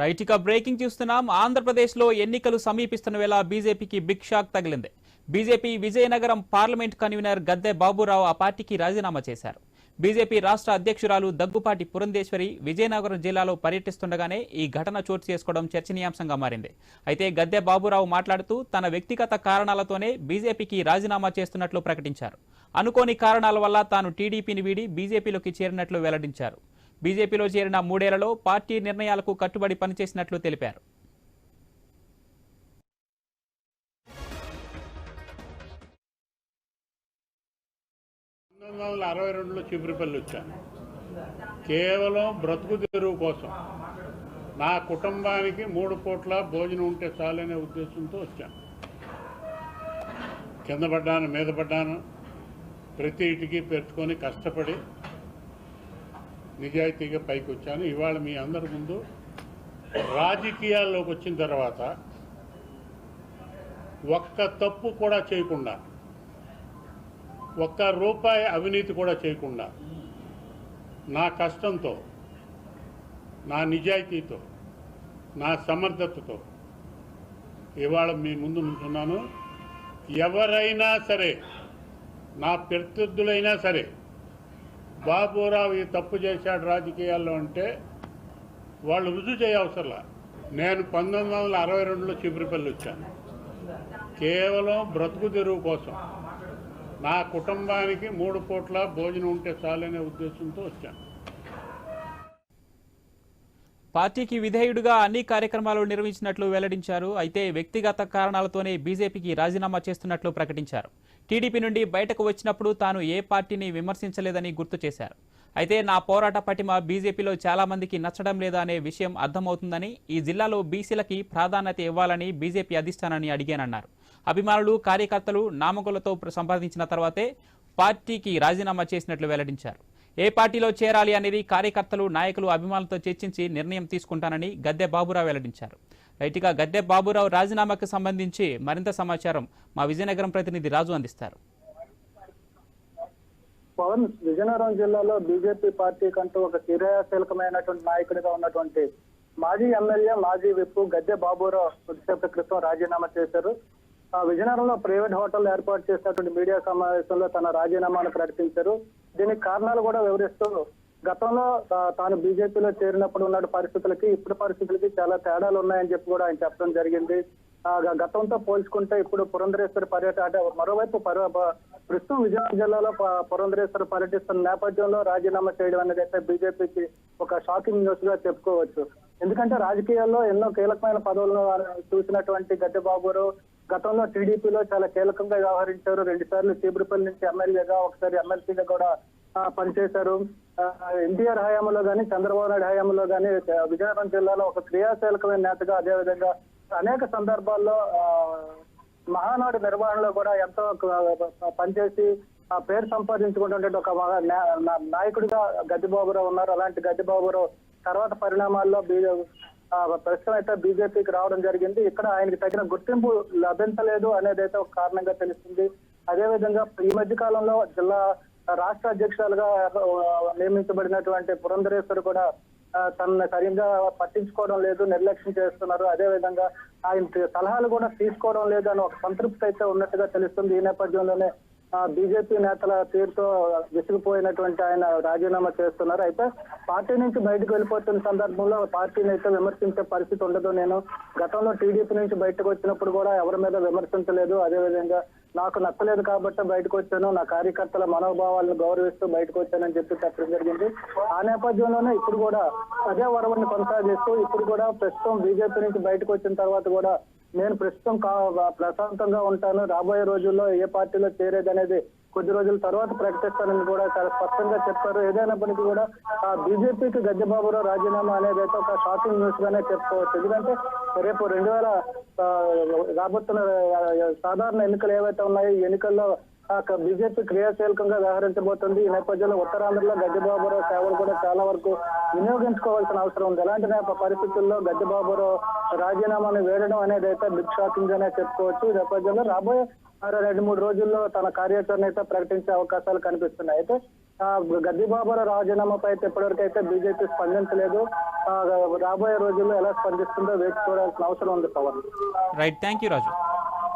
Right ఇక breaking చూస్తున్నాం. ఆంధ్రప్రదేశ్లో ఎన్నికలు సమీపిస్తున్న వేళ బీజేపీకి బిగ్ షాక్ తగిలింది. BJP Vizianagaram parliament convener Gadde Baburao ఆ పార్టీకి రాజీనామా చేశారు. బీజేపీ రాష్ట్ర అధ్యక్షురాలు దగ్గుపాటి పురంధేశ్వరి విజయనగరం జిల్లాలో పర్యటిస్తుండగానే ఈ ఘటన చోటు చేసుకోవడం చర్చనీయాంశంగా మారింది. అయితే గద్దె బాబురావు మాట్లాడుతూ తన వ్యక్తిగత కారణాలతోనే బీజేపీకి రాజీనామా చేస్తున్నట్లు ప్రకటించారు. అనుకోని కారణాల వల్ల తాను టీడీపీని వీడి బీజేపీలోకి చేరినట్లు వెల్లడించారు. బీజేపీలో చేరిన మూడేళ్ళలో పార్టీ నిర్ణయాలకు కట్టుబడి పనిచేసినట్లు తెలిపారు. పంతొమ్మిది వందల అరవై రెండులో చిబ్రిపల్లి వచ్చాను. కేవలం బ్రతుకు తెరువు కోసం నా కుటుంబానికి మూడు పూట్ల భోజనం ఉంటే చాలనే ఉద్దేశంతో వచ్చాను. కింద పడ్డాను మీద పడ్డాను. ప్రతి ఇటుకి పెట్టుకొని కష్టపడి నిజాయితీగా పైకి వచ్చాను. ఇవాళ మీ అందరి ముందు రాజకీయాల్లోకి వచ్చిన తర్వాత ఒక్క తప్పు కూడా చేయకుండా ఒక్క రూపాయి అవినీతి కూడా చేయకుండా నా కష్టంతో నా నిజాయితీతో నా సమర్థతతో ఇవాళ మీ ముందు నుంచున్నాను. ఎవరైనా సరే నా ప్రత్యర్థులైనా సరే బాబురావు ఈ తప్పు చేశాడు రాజకీయాల్లో అంటే వాళ్ళు రుజువు చేయవసరలా నేను పంతొమ్మిది వందల అరవై రెండులో చిబ్రిపల్లి వచ్చాను. కేవలం బ్రతుకు తెరువు కోసం. నా కుటుంబానికి మూడు పూట్ల భోజనం ఉంటే చాలనే ఉద్దేశంతో వచ్చాను. పార్టీకి విధేయుడుగా అన్ని కార్యక్రమాలు నిర్వహించినట్లు వెల్లడించారు. అయితే వ్యక్తిగత కారణాలతోనే బీజేపీకి రాజీనామా చేస్తున్నట్లు ప్రకటించారు. టీడీపీ నుండి బయటకు వచ్చినప్పుడు తాను ఏ పార్టీని విమర్శించలేదని గుర్తు చేశారు. అయితే నా పోరాట పటిమ బీజేపీలో చాలా మందికి నచ్చడం లేదా అనే విషయం అర్థమవుతుందని ఈ జిల్లాలో బీసీలకి ప్రాధాన్యత ఇవ్వాలని బీజేపీ అధిష్టానాన్ని అడిగానన్నారు. అభిమానులు కార్యకర్తలు నామకులతో సంపాదించిన తర్వాతే పార్టీకి రాజీనామా చేసినట్లు వెల్లడించారు. ఏ పార్టీలో చేరాలి అనేది కార్యకర్తలు నాయకులు అభిమానులతో చర్చించి నిర్ణయం తీసుకుంటానని గద్దె బాబురావు వెల్లడించారు. రైతుగా గద్దె బాబురావు రాజీనామాకు సంబంధించి మరింత సమాచారం మా విజయనగరం ప్రతినిధి రాజు అందిస్తారు. పవన్ విజయనగరం జిల్లాలో బీజేపీ పార్టీ కంటూ ఒక క్రియాశీలకమైనటువంటి నాయకుడిగా ఉన్నటువంటి మాజీ ఎమ్మెల్యే మాజీ విప్పు గద్దె బాబురావు కొద్దిసేపటి క్రితం రాజీనామా చేశారు. ఆ విజయనగరంలో ప్రైవేట్ హోటల్ ఏర్పాటు చేసినటువంటి మీడియా సమావేశంలో తన రాజీనామాను ప్రకటించారు. దీనికి కారణాలు కూడా వివరిస్తూ గతంలో తాను బీజేపీలో చేరినప్పుడు ఉన్న పరిస్థితులకి ఇప్పుడు పరిస్థితులకి చాలా తేడాలు ఉన్నాయని చెప్పి కూడా ఆయన చెప్పడం జరిగింది. గతంతో పోల్చుకుంటే ఇప్పుడు పురంధరేశ్వరి పర్యటన అంటే మరోవైపు ప్రస్తుతం విజయనగరం జిల్లాలో పురంధరేశ్వరి పర్యటిస్తున్న నేపథ్యంలో రాజీనామా చేయడం అనేది అయితే బీజేపీకి ఒక షాకింగ్ న్యూస్గా చెప్పుకోవచ్చు. ఎందుకంటే రాజకీయాల్లో ఎన్నో కీలకమైన పదవులను చూసినటువంటి గద్దెబాబు గతంలో టీడీపీలో చాలా కీలకంగా వ్యవహరించారు. రెండు సార్లు చీపురుపల్లి నుంచి ఎమ్మెల్యేగా ఒకసారి ఎమ్మెల్సీగా కూడా పనిచేశారు. ఎన్టీఆర్ హయాంలో కానీ చంద్రబాబు నాయుడు హయాంలో కానీ విజయనగరం జిల్లాలో ఒక క్రియాశీలకమైన నేతగా అదేవిధంగా అనేక సందర్భాల్లో మహానాడు నిర్వహణలో కూడా ఎంతో పనిచేసి పేరు సంపాదించుకున్నటువంటి ఒక నాయకుడిగా నా- బాబురావు ఉన్నారు. అలాంటి గడ్డిబాబురావు తర్వాత పరిణామాల్లో ప్రస్తుతం అయితే బీజేపీకి రావడం జరిగింది. ఇక్కడ ఆయనకి తగిన గుర్తింపు లభించలేదు అనేది అయితే ఒక కారణంగా తెలుస్తుంది. అదేవిధంగా ఈ మధ్య కాలంలో జిల్లా రాష్ట్ర అధ్యక్షులుగా నియమించబడినటువంటి పురంధరేశ్వర్ కూడా తనను సరిగ్గా పట్టించుకోవడం లేదు నిర్లక్ష్యం చేస్తున్నారు. అదే విధంగా ఆయన సలహాలు కూడా తీసుకోవడం లేదు అని ఒక సంతృప్తి అయితే ఉన్నట్టుగా తెలుస్తుంది. ఈ నేపథ్యంలోనే బీజేపీ నేతల తీరుతో విసిగిపోయినటువంటి ఆయన రాజీనామా చేస్తున్నారు. అయితే పార్టీ నుంచి బయటకు వెళ్ళిపోతున్న సందర్భంలో పార్టీని అయితే విమర్శించే పరిస్థితి ఉండదు. నేను గతంలో టీడీపీ నుంచి బయటకు వచ్చినప్పుడు కూడా ఎవరి మీద విమర్శించలేదు. అదేవిధంగా నాకు నచ్చలేదు కాబట్టి బయటకు వచ్చాను. నా కార్యకర్తల మనోభావాలను గౌరవిస్తూ బయటకు వచ్చానని చెప్పి చెప్పడం జరిగింది. ఆ నేపథ్యంలోనే ఇప్పుడు కూడా అదే వరవని కొనసాగిస్తూ ఇప్పుడు కూడా ప్రస్తుతం బీజేపీ నుంచి బయటకు వచ్చిన తర్వాత కూడా నేను ప్రస్తుతం కా- ప్రశాంతంగా ఉంటాను. రాబోయే రోజుల్లో ఏ పార్టీలో చేరేదనేది కొద్ది రోజుల తర్వాత ప్రకటిస్తానని కూడా చాలా స్పష్టంగా చెప్పారు. ఏదైనప్పటికీ కూడా ఆ బీజేపీకి గద్దెబాబురావు రాజీనామా అనేది అయితే ఒక షాకింగ్ న్యూస్ గానే చెప్పుకోవచ్చు. ఎందుకంటే రేపు రెండు వేల రాబోతున్న సాధారణ ఎన్నికలు ఏవైతే ఉన్నాయో ఈ ఎన్నికల్లో బీజేపీ క్రియాశీలకంగా వ్యవహరించబోతుంది. ఈ నేపథ్యంలో ఉత్తరాంధ్రలో గడ్డిబాబురావు సేవలు కూడా చాలా వరకు వినియోగించుకోవాల్సిన అవసరం ఉంది. అలాంటి నేప పరిస్థితుల్లో గడ్డిబాబురావు రాజీనామాను వేయడం అనేది అయితే బిగ్ షాకింగ్ అనే చెప్పుకోవచ్చు. ఈ నేపథ్యంలో రాబోయే మరో రెండు మూడు రోజుల్లో తన కార్యాచరణ అయితే ప్రకటించే అవకాశాలు కనిపిస్తున్నాయి. అయితే ఆ, గద్దె రాజీనామాపై అయితే ఇప్పటివరకు అయితే బీజేపీ స్పందించలేదు. రాబోయే రోజుల్లో ఎలా స్పందిస్తుందో వేచి చూడాల్సిన అవసరం ఉంది Pawan. Right thank you Raju